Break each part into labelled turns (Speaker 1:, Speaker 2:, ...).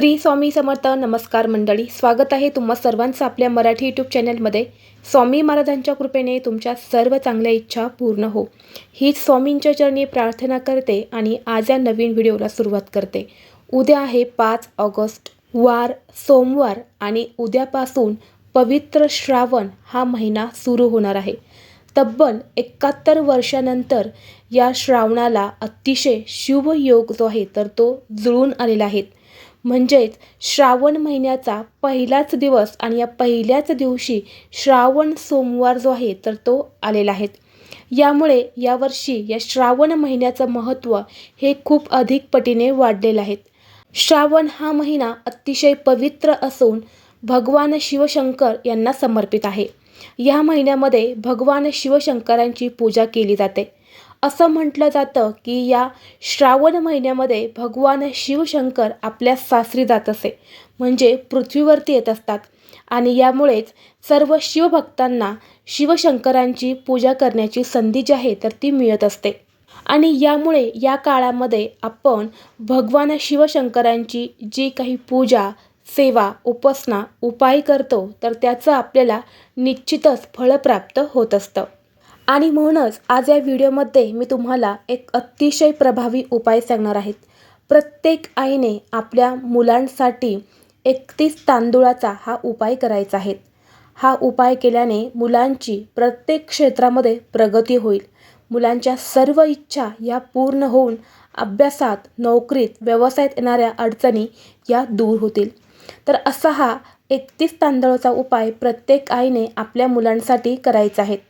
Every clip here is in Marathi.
Speaker 1: श्री स्वामी समर्थ नमस्कार मंडळी स्वागत आहे तुम्हा सर्वांचं आपल्या मराठी यूट्यूब चॅनलमध्ये. स्वामी महाराजांच्या कृपेने तुमच्या सर्व चांगल्या इच्छा पूर्ण हो. हीच स्वामींच्या चरणी प्रार्थना करते आणि आज या नवीन व्हिडिओला सुरुवात करते. उद्या आहे पाच ऑगस्ट वार सोमवार आणि उद्यापासून पवित्र श्रावण हा महिना सुरू होणार आहे. तब्बल एकाहत्तर वर्षानंतर या श्रावणाला अतिशय शुभ योग जो आहे तर तो जुळून आलेला आहे. म्हणजेच श्रावण महिन्याचा पहिलाच दिवस आणि या पहिल्याच दिवशी श्रावण सोमवार जो आहे तर तो आलेला आहे. यामुळे यावर्षी या श्रावण महिन्याचं महत्त्व हे खूप अधिक पटीने वाढलेलं आहे. श्रावण हा महिना अतिशय पवित्र असून भगवान शिवशंकर यांना समर्पित आहे. या महिन्यामध्ये भगवान शिवशंकरांची पूजा केली जाते. असं म्हटलं जातं की या श्रावण महिन्यामध्ये भगवान शिवशंकर आपल्या सासरी जात असे. म्हणजे पृथ्वीवरती येत असतात. आणि यामुळेच सर्व शिवभक्तांना शिवशंकरांची पूजा करण्याची संधी जी आहे तर ती मिळत असते. आणि यामुळे या काळामध्ये आपण भगवान शिवशंकरांची जी काही पूजा सेवा उपासना उपाय करतो तर त्याचं आपल्याला निश्चितच फळ प्राप्त होत असतं. आणि म्हणूनच आज या व्हिडिओमध्ये मी तुम्हाला एक अतिशय प्रभावी उपाय सांगणार आहेत प्रत्येक आईने आपल्या मुलांसाठी एकतीस तांदूळाचा हा उपाय करायचा आहे. हा उपाय केल्याने मुलांची प्रत्येक क्षेत्रामध्ये प्रगती होईल. मुलांच्या सर्व इच्छा या पूर्ण होऊन अभ्यासात नोकरीत व्यवसायात येणाऱ्या अडचणी या दूर होतील. तर असा हा एकतीस तांदळाचा उपाय प्रत्येक आईने आपल्या मुलांसाठी करायचा आहे.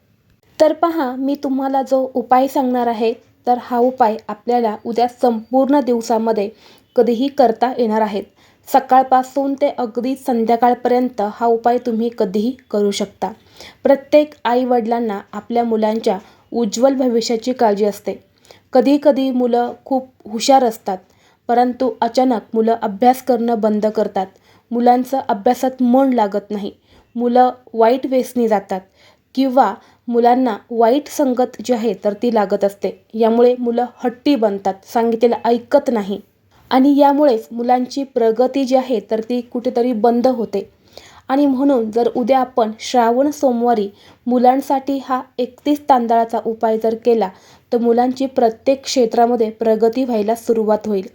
Speaker 1: तर पहा मी तुम्हाला जो उपाय सांगणार आहे तर हा उपाय आपल्याला उद्या संपूर्ण दिवसामध्ये कधीही करता येणार आहेत सकाळपासून ते अगदी संध्याकाळपर्यंत हा उपाय तुम्ही कधीही करू शकता. प्रत्येक आईवडिलांना आपल्या मुलांच्या उज्ज्वल भविष्याची काळजी असते. कधीकधी मुलं खूप हुशार असतात परंतु अचानक मुलं अभ्यास करणं बंद करतात. मुलांचं अभ्यासात मन लागत नाही. मुलं वाईट वेसनी जातात किंवा मुलांना वाईट संगत जी आहे तर ती लागत असते. यामुळे मुलं हट्टी बनतात सांगितलेलं ऐकत नाही. आणि यामुळेच मुलांची प्रगती जी आहे तर ती कुठेतरी बंद होते. आणि म्हणून जर उद्या आपण श्रावण सोमवारी मुलांसाठी हा एकतीस तांदळाचा उपाय जर केला तर मुलांची प्रत्येक क्षेत्रामध्ये प्रगती व्हायला सुरुवात होईल.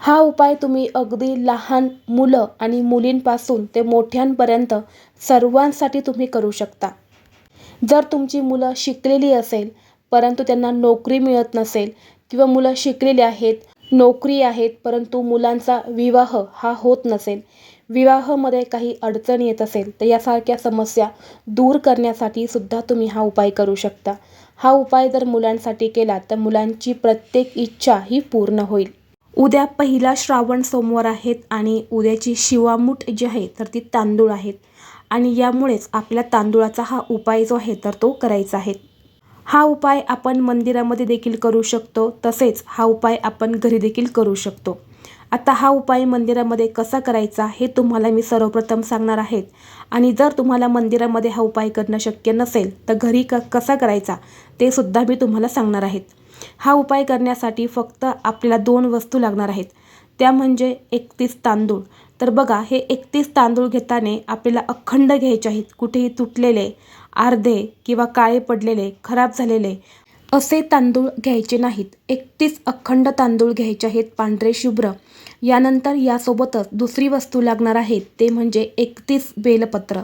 Speaker 1: हा उपाय तुम्ही अगदी लहान मुलं आणि मुलींपासून ते मोठ्यांपर्यंत सर्वांसाठी तुम्ही करू शकता. जर तुमची मुलं शिकलेली असेल परंतु त्यांना नोकरी मिळत नसेल किंवा मुलं शिकलेली आहेत नोकरी आहेत परंतु मुलांचा विवाह हा होत नसेल विवाहामध्ये काही अडचण येत असेल तर यासारख्या समस्या दूर करण्यासाठी सुद्धा तुम्ही हा उपाय करू शकता. हा उपाय जर मुलांसाठी केला तर मुलांची प्रत्येक इच्छा ही पूर्ण होईल. उद्या पहिला श्रावण सोमवार आहेत आणि उद्याची शिवामूठ जी आहे तर ती तांदूळ आहेत आणि यामुळेच आपल्या तांदूळाचा हा उपाय जो आहे तर तो करायचा आहे. हा उपाय आपण मंदिरामध्ये देखील करू शकतो तसेच हा उपाय आपण घरी देखील करू शकतो. आता हा उपाय मंदिरामध्ये कसा करायचा हे तुम्हाला मी सर्वप्रथम सांगणार आहेत आणि जर तुम्हाला मंदिरामध्ये हा उपाय करणं शक्य नसेल तर घरी क कसा करायचा ते सुद्धा मी तुम्हाला सांगणार आहेत हा उपाय करण्यासाठी फक्त आपल्याला दोन वस्तू लागणार आहेत. त्या म्हणजे एकतीस तांदूळ. तर बघा हे एकतीस तांदूळ घेताना आपल्याला अखंड घ्यायचे आहेत. कुठेही तुटलेले अर्धे किंवा काळे पडलेले खराब झालेले असे तांदूळ घ्यायचे नाहीत. एकतीस अखंड तांदूळ घ्यायचे आहेत पांढरे शुभ्र. यानंतर यासोबतच दुसरी वस्तू लागणार आहे ते म्हणजे एकतीस बेलपत्र.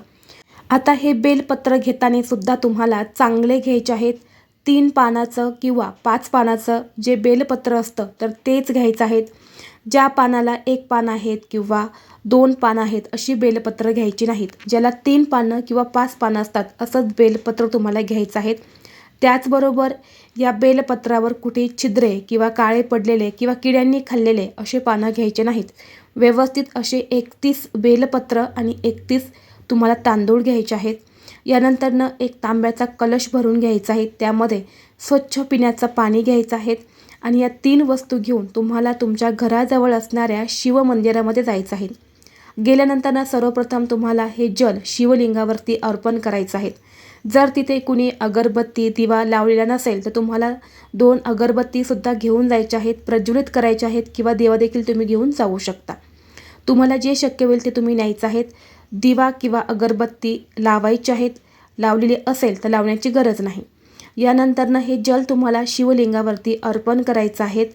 Speaker 1: आता हे बेलपत्र घेताना सुद्धा तुम्हाला चांगले घ्यायचे आहेत. तीन पानाचं किंवा पाच पानाचं जे बेलपत्र असतं तर तेच घ्यायचं आहेत. ज्या पानाला एक पान आहेत किंवा दोन पानं आहेत अशी बेलपत्र घ्यायची नाहीत. ज्याला तीन पानं किंवा पाच पानं असतात असंच बेलपत्र तुम्हाला घ्यायचं आहेत. त्याचबरोबर या बेलपत्रावर कुठे छिद्रे किंवा काळे पडलेले किंवा किड्यांनी खाल्लेले असे पानं घ्यायचे नाहीत. व्यवस्थित असे एकतीस बेलपत्र आणि एकतीस तुम्हाला तांदूळ घ्यायचे आहेत. यानंतरनं एक तांब्याचा कलश भरून घ्यायचा आहे. त्यामध्ये स्वच्छ पिण्याचं पाणी घ्यायचं आहे. आणि या तीन वस्तू घेऊन तुम्हाला तुमच्या घराजवळ असणाऱ्या शिवमंदिरामध्ये जायचं आहे. गेल्यानंतर सर्वप्रथम तुम्हाला हे जल शिवलिंगावरती अर्पण करायचं आहे. जर तिथे कुणी अगरबत्ती दिवा लावलेला नसेल तर तुम्हाला दोन अगरबत्तीसुद्धा घेऊन जायच्या आहेत प्रज्वलित करायच्या आहेत किंवा दिवा देखील तुम्ही घेऊन जाऊ शकता. तुम्हाला जे शक्य होईल ते तुम्ही न्यायचं आहेत. दिवा किंवा अगरबत्ती लावायची आहेत. लावलेली असेल तर लावण्याची गरज नाही. यानंतरनं हे जल तुम्हाला शिवलिंगावरती अर्पण करायचं आहेत.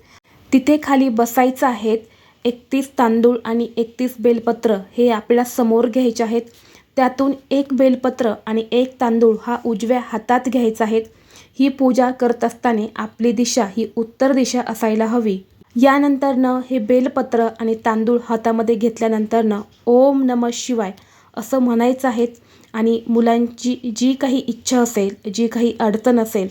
Speaker 1: तिथे खाली बसायचं आहेत. एकतीस तांदूळ आणि एकतीस बेलपत्र हे आपल्याला समोर घ्यायचे आहेत. त्यातून एक बेलपत्र आणि एक तांदूळ हा उजव्या हातात घ्यायचा आहेत. ही पूजा करत असताना आपली दिशा ही उत्तर दिशा असायला हवी. यानंतरनं हे बेलपत्र आणि तांदूळ हातामध्ये घेतल्यानंतरनं ओम नम शिवाय असं म्हणायचं आहेत आणि मुलांची जी काही इच्छा असेल जी काही अडचण असेल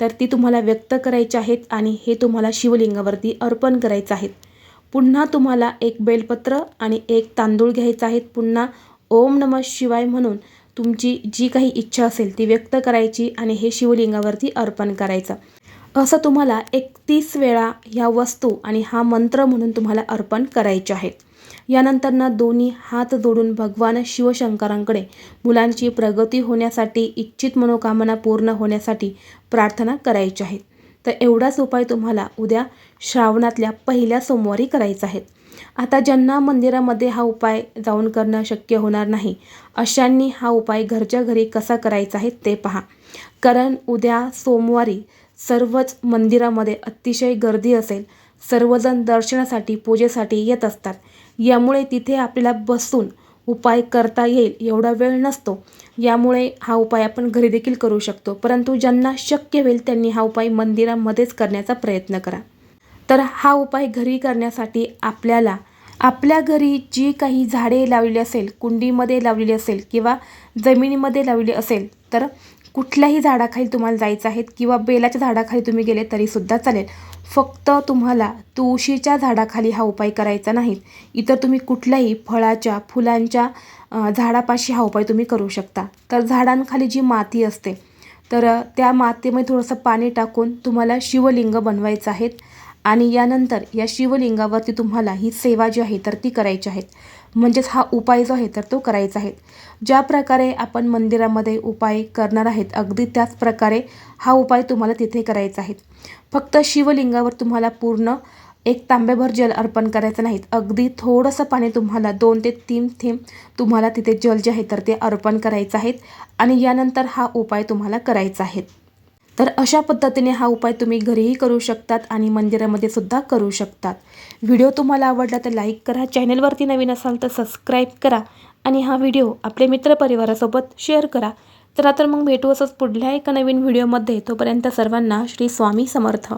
Speaker 1: तर ती तुम्हाला व्यक्त करायची आहेत आणि हे तुम्हाला शिवलिंगावरती अर्पण करायचं आहेत. पुन्हा तुम्हाला एक बेलपत्र आणि एक तांदूळ घ्यायचा आहेत. पुन्हा ओम नम शिवाय म्हणून तुमची जी काही इच्छा असेल ती व्यक्त करायची आणि हे शिवलिंगावरती अर्पण करायचं. असं तुम्हाला एकतीस वेळा ह्या वस्तू आणि हा मंत्र म्हणून तुम्हाला अर्पण करायचे आहेत. यानंतरनं दोन्ही हात जोडून भगवान शिवशंकरांकडे मुलांची प्रगती होण्यासाठी इच्छित मनोकामना पूर्ण होण्यासाठी प्रार्थना करायची आहेत. तर एवढाच उपाय तुम्हाला उद्या श्रावणातल्या पहिल्या सोमवारी करायचा आहे. आता ज्यांना मंदिरामध्ये हा उपाय जाऊन करणं शक्य होणार नाही अशांनी हा उपाय घरच्या घरी कसा करायचा आहे ते पहा. कारण उद्या सोमवारी सर्वच मंदिरामध्ये अतिशय गर्दी असेल. सर्वजण दर्शनासाठी पूजेसाठी येत असतात. यामुळे तिथे आपल्याला बसून उपाय करता येईल एवढा वेळ नसतो. यामुळे हा उपाय आपण घरी देखील करू शकतो. परंतु ज्यांना शक्य होईल त्यांनी हा उपाय मंदिरामध्येच करण्याचा प्रयत्न करा. तर हा उपाय घरी करण्यासाठी आपल्याला आपल्या घरी जी काही झाडे लावलेली असेल कुंडीमध्ये लावलेली असेल किंवा जमिनीमध्ये लावली असेल तर कुठल्याही झाडाखाली तुम्हाला जायचं आहे किंवा बेलाच्या झाडाखाली तुम्ही गेले तरीसुद्धा चालेल. फक्त तुम्हाला तुळशीच्या झाडाखाली हा उपाय करायचा नाही. इतर तुम्ही कुठल्याही फळाच्या फुलांच्या झाडापाशी हा उपाय तुम्ही करू शकता. तर झाडांखाली जी माती असते तर त्या मातीमध्ये थोडंसं पाणी टाकून तुम्हाला शिवलिंग बनवायचं आहेत. आणि यानंतर या शिवलिंगावरती तुम्हाला ही सेवा जी आहे तर ती करायची आहेत. म्हणजेच हा उपाय जो आहे तर तो करायचा आहे. ज्या प्रकारे आपण मंदिरामध्ये उपाय करणार आहेत अगदी त्याच प्रकारे हा उपाय तुम्हाला तिथे करायचा आहे. फक्त शिवलिंगावर तुम्हाला पूर्ण एक तांब्याभर जल अर्पण करायचं नाहीत अगदी थोडंसं पाणी तुम्हाला दोन ते तीन थेंब तुम्हाला तिथे जल जे आहे तर ते अर्पण करायचं आहेत आणि यानंतर हा उपाय तुम्हाला करायचा आहे. तर अशा पद्धतीने हा उपाय तुम्ही घरीही करू शकतात आणि मंदिरामध्ये सुद्धा करू शकतात. व्हिडिओ तुम्हाला आवडला तर लाईक करा चॅनलवरती नवीन असाल तर सबस्क्राईब करा आणि हा व्हिडिओ आपल्या मित्रपरिवारासोबत शेअर करा. तर आता मग भेटू असंच पुढल्या एका नवीन व्हिडिओमध्ये. तोपर्यंत सर्वांना श्री स्वामी समर्थ.